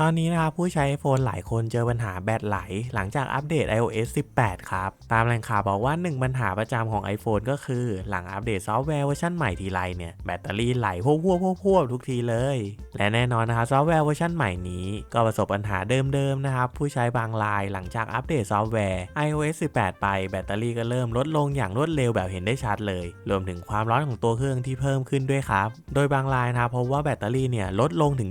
ตอนนี้นะครับผู้ใช้ iPhone หลายคนเจอปัญหาแบตไหล หลังจากอัปเดต iOS 18 ครับ ตามแหล่งข่าวบอกว่า 1 ปัญหาประจำของ iPhone ก็คือ หลังอัปเดตซอฟต์แวร์เวอร์ชันใหม่ทีไรเนี่ย แบตเตอรี่ไหลพวกพวกพวกทุกทีเลย และแน่นอนนะครับซอฟต์แวร์เวอร์ชันใหม่นี้ก็ประสบปัญหาเดิมๆนะครับ ผู้ใช้บางรายหลังจากอัปเดตซอฟต์แวร์ iOS 18 ไปแบตเตอรี่ก็เริ่มลดลงอย่างรวดเร็วแบบเห็นได้ชัดเลย รวมถึงความร้อนของตัวเครื่องที่เพิ่มขึ้นด้วยครับ โดยบางรายนะครับพบว่าแบตเตอรี่เนี่ยลดลงถึง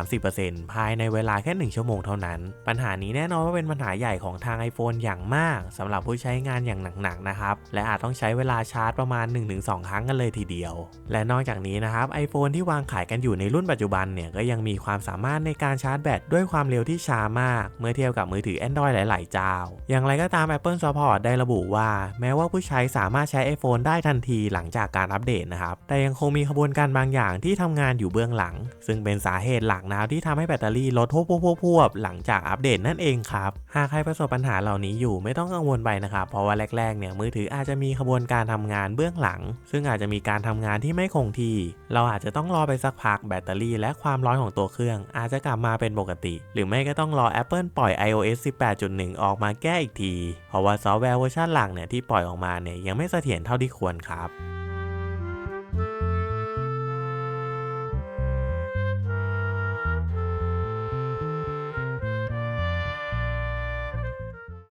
20-30%ภายในเวลาแค่ 1 ชั่วโมงเท่านั้น ปัญหานี้แน่นอนว่าเป็นปัญหาใหญ่ของทาง iPhone อย่างมากสำหรับผู้ใช้งานอย่างหนักๆนะครับ และอาจต้องใช้เวลาชาร์จประมาณ 1-2 ครั้งกันเลยทีเดียว และนอกจากนี้นะครับ iPhone ที่วางขายกันอยู่ในรุ่นปัจจุบันเนี่ยก็ยังมีความสามารถในการชาร์จแบตด้วยความเร็วที่ช้ามาก เมื่อเทียบกับมือถือ Android หลาย ๆ เจ้า อย่างไรก็ตาม Apple Support ได้ระบุว่า แม้ว่าผู้ใช้สามารถใช้ iPhone ได้ทันทีหลังจากการอัปเดตนะครับแต่ยังคงมีขบวนการบางอย่างที่ทำงานอยู่เบื้องหลัง ซึ่งเป็นสาเหตุหลักนะครับที่ทำให้แบตเตอรี่ลดพวบพวบพวบพวบหลังจากอัปเดตนั่นเองครับ หากใครประสบปัญหาเหล่านี้อยู่ไม่ต้องกังวลไปนะครับ เพราะว่าแรกๆเนี่ยมือถืออาจจะมีขบวนการทำงานเบื้องหลัง ซึ่งอาจจะมีการทำงานที่ไม่คงที่ เราอาจจะต้องรอไปสักพักแบตเตอรี่และความร้อนของตัวเครื่อง อาจจะกลับมาเป็นปกติ หรือไม่ก็ต้องรอ Apple ปล่อย iOS 18.1 ออกมาแก้อีกที เพราะว่าซอฟต์แวร์เวอร์ชันหลักเนี่ยที่ปล่อยออกมาเนี่ยยังไม่เสถียรเท่าที่ควรครับ